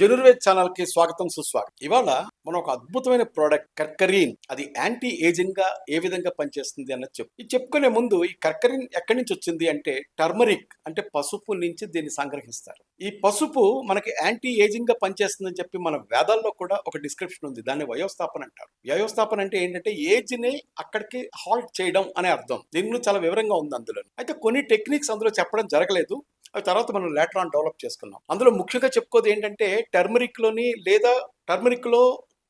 జనుర్వేద్ ఛానల్కి స్వాగతం సుస్వాగతం. ఇవాళ మనం ఒక అద్భుతమైన ప్రోడక్ట్ కర్కరీన్. అది యాంటీ ఏజింగ్గా ఏ విధంగా పనిచేస్తుంది అన్నది చెప్పు ఇది చెప్పుకునే ముందు ఈ కర్కరీన్ ఎక్కడి నుంచి వచ్చింది అంటే టర్మరిక్ అంటే పసుపు నుంచి దీన్ని సంగ్రహిస్తారు. ఈ పసుపు మనకి యాంటీ ఏజింగ్గా పనిచేస్తుందని చెప్పి మన వేదాల్లో కూడా ఒక డిస్క్రిప్షన్ ఉంది. దాన్ని వయోస్థాపన అంటారు. వయోస్థాపన అంటే ఏంటంటే ఏజ్ని అక్కడికి హాల్ట్ చేయడం అనే అర్థం. దీనిలో చాలా వివరంగా ఉంది అందులో అయితే కొన్ని టెక్నిక్స్ అందులో చెప్పడం జరగలేదు. అవి తర్వాత మనం లేటర్ ఆన్ డెవలప్ చేసుకున్నాం అందులో ముఖ్యంగా చెప్పుకోదు ఏంటంటే టర్మరిక్లోని లేదా టర్మరిక్లో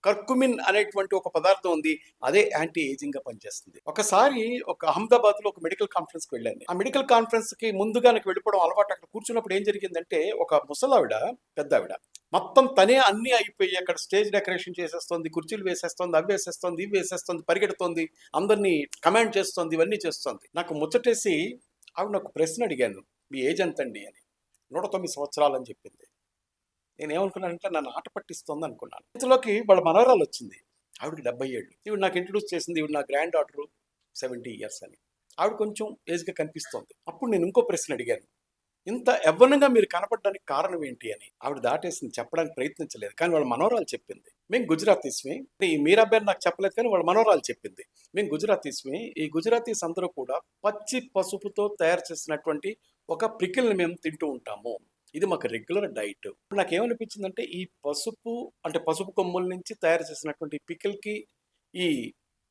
కర్కుమిన్ అనేటువంటి ఒక పదార్థం ఉంది. అదే యాంటీ ఏజింగ్గా పనిచేస్తుంది. ఒకసారి ఒక అహ్మదాబాద్లో ఒక మెడికల్ కాన్ఫరెన్స్కి వెళ్ళాను. ఆ మెడికల్ కాన్ఫరెన్స్కి ముందుగా నాకు వెళ్ళిపోవడం అలవాటు. అక్కడ కూర్చున్నప్పుడు ఏం జరిగిందంటే ఒక ముసలావిడ పెద్ద ఆవిడ మొత్తం తనే అన్ని అయిపోయి అక్కడ స్టేజ్ డెకరేషన్ చేసేస్తుంది కుర్చీలు వేసేస్తుంది అవి వేసేస్తుంది ఇవి వేసేస్తుంది పరిగెడుతోంది అందరినీ కమాండ్ చేస్తుంది ఇవన్నీ చేస్తుంది. నాకు ముచ్చటేసి ఆవిడ నాకు ప్రశ్న అడిగాను. మీ ఏజ్ ఎంత అండి అని. నూట తొమ్మిది సంవత్సరాలు అని చెప్పింది. నేనేమనుకున్నానంటే నన్ను ఆట పట్టిస్తుంది అనుకున్నాను. ఇంతలోకి వాళ్ళ మనవరాలు వచ్చింది. ఆవిడకి డెబ్బై ఏళ్ళు. ఈవిడ నాకు ఇంట్రడ్యూస్ చేసింది ఈవిడ నా గ్రాండ్ డాటరు సెవెంటీ ఇయర్స్ అని. ఆవిడ కొంచెం ఏజ్గా కనిపిస్తోంది. అప్పుడు నేను ఇంకో ప్రశ్న అడిగాను. ఇంత యవ్వనంగా మీరు కనపడడానికి కారణం ఏంటి అని ఆవిడ దాటేసింది చెప్పడానికి ప్రయత్నించలేదు. కానీ వాళ్ళ మనోరాలు చెప్పింది మేము గుజరాతీస్మి ఈ మీరాబేర్ నాకు చెప్పలేదు కానీ వాళ్ళ మనోరాలు చెప్పింది మేము గుజరాతీస్మి ఈ గుజరాతీస్ అందరూ కూడా పచ్చి పసుపుతో తయారు చేసినటువంటి ఒక ప్రికిల్ని మేము తింటూ ఉంటాము. ఇది మాకు రెగ్యులర్ డైట్. నాకేమనిపించిందంటే ఈ పసుపు అంటే పసుపు కొమ్ముల నుంచి తయారు చేసినటువంటి పికిల్కి ఈ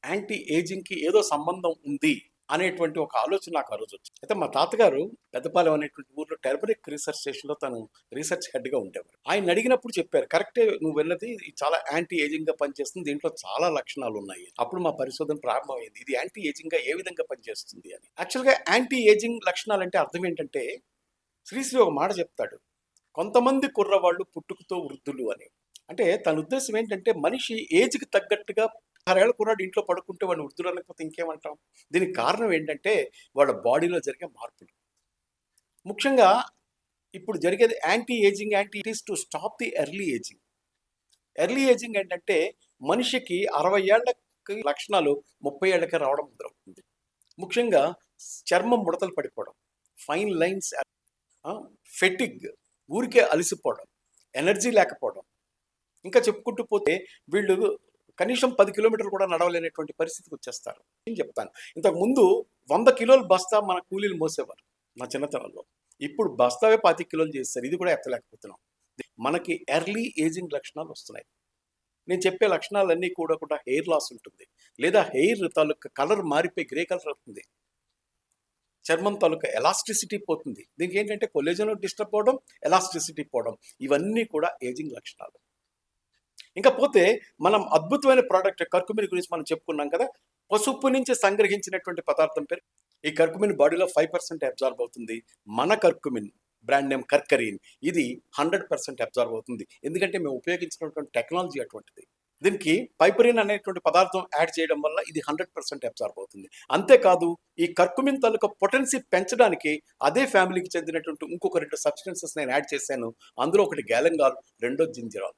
యాంటీ ఏజింగ్కి ఏదో సంబంధం ఉంది అనేటువంటి ఒక ఆలోచన నాకు ఆ రోజు వచ్చింది. అయితే మా తాతగారు పెద్దపాలెం అనేటువంటి ఊర్లో టెర్మరిక్ రీసెర్చ్ స్టేషన్లో తను రీసెర్చ్ హెడ్గా ఉండేవారు. ఆయన అడిగినప్పుడు చెప్పారు కరెక్టే నువ్వు వెళ్ళది ఇది చాలా యాంటీ ఏజింగ్గా పనిచేస్తుంది దీంట్లో చాలా లక్షణాలు ఉన్నాయి అప్పుడు మా పరిశోధన ప్రారంభమైంది ఇది యాంటీ ఏజింగ్గా ఏ విధంగా పనిచేస్తుంది? అని. యాక్చువల్గా యాంటీ ఏజింగ్ లక్షణాలు అంటే అర్థం ఏంటంటే శ్రీశ్రీ ఒక మాట చెప్తాడు కొంతమంది కుర్రవాళ్ళు పుట్టుకతో వృద్ధులు అని. అంటే తన ఉద్దేశం ఏంటంటే మనిషి ఏజ్కి తగ్గట్టుగా ఆరేళ్ళ కుర్రాడు ఇంట్లో పడుకుంటే వాడిని వృద్ధులు ఇంకేమంటాం? దీనికి కారణం ఏంటంటే వాళ్ళ బాడీలో జరిగే మార్పులు. ముఖ్యంగా ఇప్పుడు జరిగేది anti ageing anti it is to stop the early ageing. Early ageing ఏంటంటే మనిషికి అరవై ఏళ్ళకి లక్షణాలు ముప్పై ఏళ్ళకి రావడం మొదలవుతుంది. ముఖ్యంగా చర్మం ముడతలు పడిపోవడం ఫైన్ లైన్స్ ఫెటిగ్ ఊరికే అలసిపోవడం ఎనర్జీ లేకపోవడం. ఇంకా చెప్పుకుంటూ పోతే వీళ్ళు కనీసం పది కిలోమీటర్లు కూడా నడవలేనటువంటి పరిస్థితికి వచ్చేస్తారు. నేను చెప్తాను? ఇంతకు ముందు వంద కిలోలు బస్తా మన కూలీలు మోసేవారు నా చిన్నతనంలో. ఇప్పుడు బస్తావే పాతి కిలోలు చేస్తారు ఇది కూడా ఎత్తలేకపోతున్నాం. మనకి ఎర్లీ ఏజింగ్ లక్షణాలు వస్తున్నాయి. నేను చెప్పే లక్షణాలన్నీ కూడా కూడా హెయిర్ లాస్ ఉంటుంది. లేదా హెయిర్ తాలూకా కలర్ మారిపోయి గ్రే కలర్ అవుతుంది. చర్మం తాలూకా ఎలాస్టిసిటీ పోతుంది. దీనికి ఏంటంటే కొలేజన్లో డిస్టర్బ్ అవడం ఎలాస్టిసిటీ పోవడం. ఇవన్నీ కూడా ఏజింగ్ లక్షణాలు. ఇంకా పోతే మనం అద్భుతమైన ప్రోడక్ట్ కర్కుమిన్ గురించి మనం చెప్పుకున్నాం కదా పసుపు నుంచి సంగ్రహించినటువంటి పదార్థం పేరు. ఈ కర్కుమిన్ బాడీలో ఫైవ్ పర్సెంట్ అబ్జార్బ్ అవుతుంది. మన కర్కుమిన్ బ్రాండ్ నేమ్ కర్కరీన్. ఇది హండ్రెడ్ పర్సెంట్ అబ్జార్బ్ అవుతుంది. ఎందుకంటే మేము ఉపయోగించినటువంటి టెక్నాలజీ అటువంటిది. దీనికి పైపరిన్ అనేటువంటి పదార్థం యాడ్ చేయడం వల్ల ఇది హండ్రెడ్ పర్సెంట్ అబ్జార్బ్ అవుతుంది. అంతేకాదు ఈ కర్కుమిన్ తాలూకా పొటెన్సీ పెంచడానికి అదే ఫ్యామిలీకి చెందినటువంటి ఇంకొక రెండు సబ్స్టెన్సెస్ నేను యాడ్ చేశాను. అందులో ఒకటి గ్యాలంగాల్ రెండో జింజరాల్.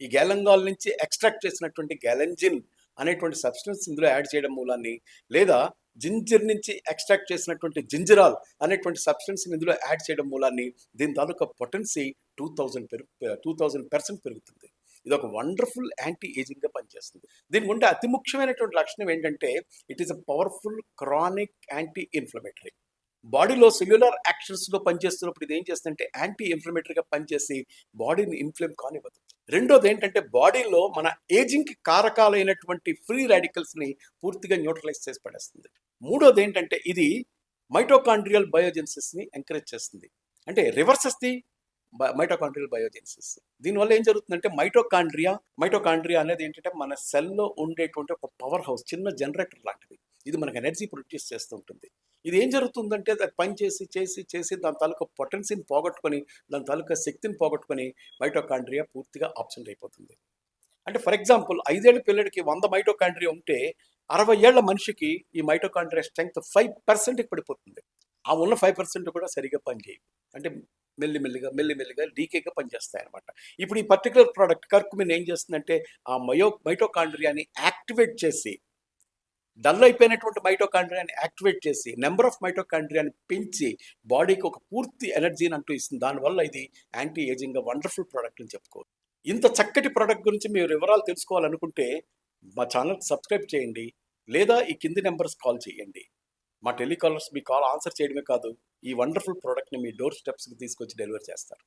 ఈ గ్యాలంగాల్ నుంచి ఎక్స్ట్రాక్ట్ చేసినటువంటి గ్యాలంజిన్ అనేటువంటి సబ్స్టెన్స్ ఇందులో యాడ్ చేయడం మూలాన్ని లేదా జింజర్ నుంచి ఎక్స్ట్రాక్ట్ చేసినటువంటి జింజరాల్ అనేటువంటి సబ్స్టెన్స్ ఇందులో యాడ్ చేయడం మూలాన్ని దీని తాలూకా పొటెన్సీ టూ థౌజండ్ పెరుగు టూ థౌజండ్ పర్సెంట్ పెరుగుతుంది. ఇది ఒక వండర్ఫుల్ యాంటీ ఏజింగ్గా పనిచేస్తుంది. దీని ఉండే అతి ముఖ్యమైనటువంటి లక్షణం ఏంటంటే it is a powerful chronic anti inflammatory బాడీలో సెల్యులర్ యాక్షన్స్లో పనిచేస్తున్నప్పుడు ఇది ఏం చేస్తుందంటే యాంటీ ఇన్ఫ్లమేటరీగా పనిచేసి బాడీని ఇన్ఫ్లేమ్ కానివ్వదు. రెండోది ఏంటంటే బాడీలో మన ఏజింగ్కి కారకాలైనటువంటి ఫ్రీ రాడికల్స్ని పూర్తిగా న్యూట్రలైజ్ చేసి పడేస్తుంది. మూడోది ఏంటంటే ఇది మైటోకాండ్రియల్ బయోజెన్సిస్ని ఎంకరేజ్ చేస్తుంది. అంటే రివర్సెస్ ది మైటోకాండ్రియల్ బయోజెన్సిస్. దీనివల్ల ఏం జరుగుతుందంటే మైటోకాండ్రియా మైటోకాండ్రియా అనేది ఏంటంటే మన సెల్లో ఉండేటువంటి ఒక పవర్ హౌస్ చిన్న జనరేటర్ లాంటిది. ఇది మనకు ఎనర్జీ ప్రొడ్యూస్ చేస్తూ ఉంటుంది. ఇది ఏం జరుగుతుందంటే అది పని చేసి చేసి చేసి దాని తాలూకా పొటెన్సీని పోగొట్టుకొని దాని తాలూకా శక్తిని పోగొట్టుకొని మైటోకాండ్రియా పూర్తిగా ఆబ్సెంట్ అయిపోతుంది. అంటే ఫర్ ఎగ్జాంపుల్ ఐదేళ్ళ పిల్లడికి వంద మైటోకాండ్రియా ఉంటే అరవై ఏళ్ళ మనిషికి ఈ మైటోకాండ్రియా స్ట్రెంగ్త్ ఫైవ్ పర్సెంట్కి పడిపోతుంది. ఆ ఉన్న ఫైవ్ పర్సెంట్ కూడా సరిగా పనిచేయవు అంటే మెల్లిమెల్లిగా మెల్లిమెల్లిగా లీకేగా పనిచేస్తాయి అనమాట ఇప్పుడు ఈ పర్టికులర్ ప్రోడక్ట్ కర్కుమిన్ ఏం చేస్తుందంటే ఆ మయో మైటోకాండ్రియాని యాక్టివేట్ చేసి డల్ అయిపోయినటువంటి మైటోకాండ్రియాని యాక్టివేట్ చేసి నెంబర్ ఆఫ్ మైటోకాండ్రియాని పెంచి బాడీకి ఒక పూర్తి ఎనర్జీని అంటూ ఇస్తుంది. దానివల్ల ఇది యాంటీ ఏజింగ్ వండర్ఫుల్ ప్రోడక్ట్ అని చెప్పుకోవచ్చు. ఇంత చక్కటి ప్రోడక్ట్ గురించి మీరు వివరాలు తెలుసుకోవాలనుకుంటే మా ఛానల్ సబ్స్క్రైబ్ చేయండి. లేదా ఈ కింది నెంబర్స్ కాల్ చేయండి. మా టెలికాలర్స్ మీ కాల్ ఆన్సర్ చేయడమే కాదు ఈ వండర్ఫుల్ ప్రోడక్ట్ని మీ డోర్ స్టెప్స్కి తీసుకొచ్చి డెలివరీ చేస్తారు.